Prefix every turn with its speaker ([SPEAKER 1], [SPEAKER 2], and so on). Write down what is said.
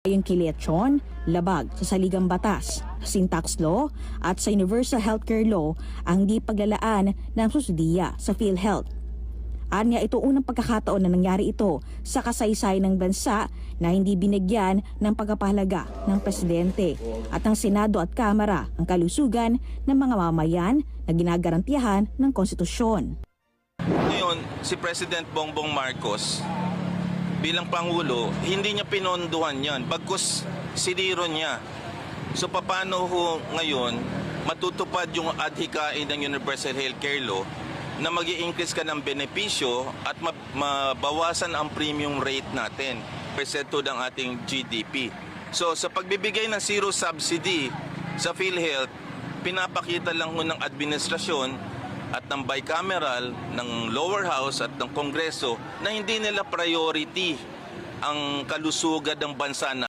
[SPEAKER 1] Kay Leachon, labag sa saligang batas, syntax law at sa universal healthcare law ang di paglalaan ng susidiya sa PhilHealth. Anya ito unang pagkakataon na nangyari ito sa kasaysayan ng bansa na hindi binigyan ng pagpapahalaga ng presidente at ng Senado at Kamara ang kalusugan ng mga mamayan na ginagarantiyahan ng konstitusyon.
[SPEAKER 2] Ngayon, si President Bongbong Marcos bilang Pangulo, hindi niya pinondohan yan. Bagkus siniro niya. So paano ho ngayon matutupad yung adhikain ng Universal Healthcare Law na mag increase ka ng benepisyo at ma- mabawasan ang premium rate natin percento ng ating GDP. So sa pagbibigay ng zero subsidy sa PhilHealth, pinapakita lang ho ng administrasyon at ng bicameral, ng lower house at ng kongreso na hindi nila priority ang kalusugan ng bansa na